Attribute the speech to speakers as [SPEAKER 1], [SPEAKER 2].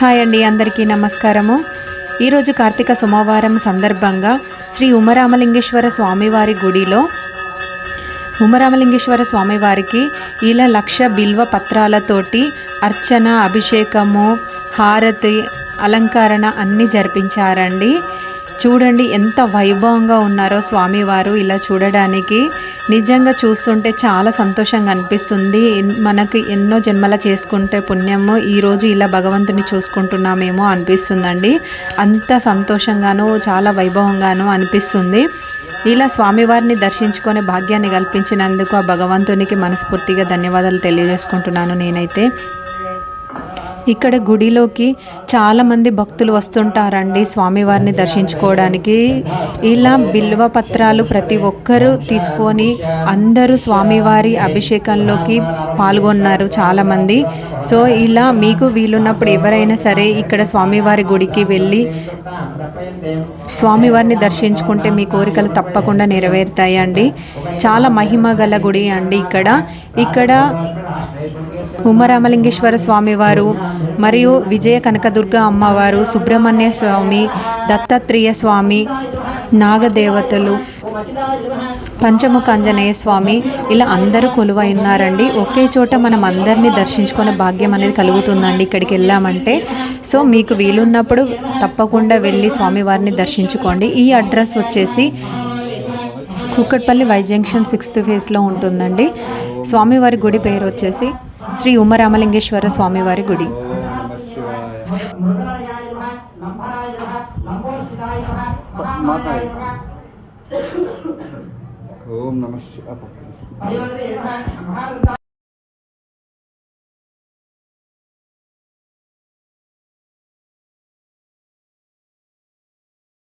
[SPEAKER 1] Hi అండి అందరికీ నమస్కారము. ఈరోజు కార్తీక సోమవారం సందర్భంగా శ్రీ ఉమరామలింగేశ్వర స్వామివారి గుడిలో ఉమరామలింగేశ్వర స్వామివారికి ఇలా లక్ష బిల్వ పత్రాలతోటి అర్చన అభిషేకము హారతి అలంకరణ అన్నీ జరిపించారండి. చూడండి ఎంత వైభవంగా ఉన్నారో స్వామివారు ఇలా చూడడానికి. నిజంగా చూస్తుంటే చాలా సంతోషంగా అనిపిస్తుంది. ఎన్- మనకు ఎన్నో జన్మల చేసుకుంటే పుణ్యము ఈరోజు ఇలా భగవంతుని చూసుకుంటున్నామేమో అనిపిస్తుందండి. అంత సంతోషంగాను చాలా వైభవంగాను అనిపిస్తుంది. ఇలా స్వామివారిని దర్శించుకునే భాగ్యాన్ని కల్పించినందుకు ఆ భగవంతునికి మనస్ఫూర్తిగా ధన్యవాదాలు తెలియజేసుకుంటున్నాను నేనైతే. ఇక్కడ గుడిలోకి చాలామంది భక్తులు వస్తుంటారండి స్వామివారిని దర్శించుకోవడానికి. ఇలా బిల్వ పత్రాలు ప్రతి ఒక్కరూ తీసుకొని అందరూ స్వామివారి అభిషేకంలోకి పాల్గొన్నారు చాలామంది. సో ఇలా మీకు వీలున్నప్పుడు ఎవరైనా సరే ఇక్కడ స్వామివారి గుడికి వెళ్ళి స్వామివారిని దర్శించుకుంటే మీ కోరికలు తప్పకుండా నెరవేరుతాయండి. చాలా మహిమ గల గుడి అండి ఇక్కడ. ఇక్కడ ఉమరామలింగేశ్వర స్వామివారు మరియు విజయ కనకదుర్గ అమ్మవారు సుబ్రహ్మణ్య స్వామి దత్తాత్రేయ స్వామి నాగదేవతలు పంచముఖ ఆంజనేయ స్వామి ఇలా అందరూ కొలువై ఉన్నారండి. ఒకే చోట మనం అందరినీ దర్శించుకునే భాగ్యం అనేది కలుగుతుందండి ఇక్కడికి వెళ్ళామంటే. సో మీకు వీలున్నప్పుడు తప్పకుండా వెళ్ళి స్వామివారిని దర్శించుకోండి. ఈ అడ్రస్ వచ్చేసి కూకట్పల్లి వై జంక్షన్ సిక్స్త్ ఫేజ్లో ఉంటుందండి. స్వామివారి గుడి పేరు వచ్చేసి శ్రీ ఉమరామలింగేశ్వర స్వామివారి గుడి.
[SPEAKER 2] మాతాయి ఓం నమ శివాయ.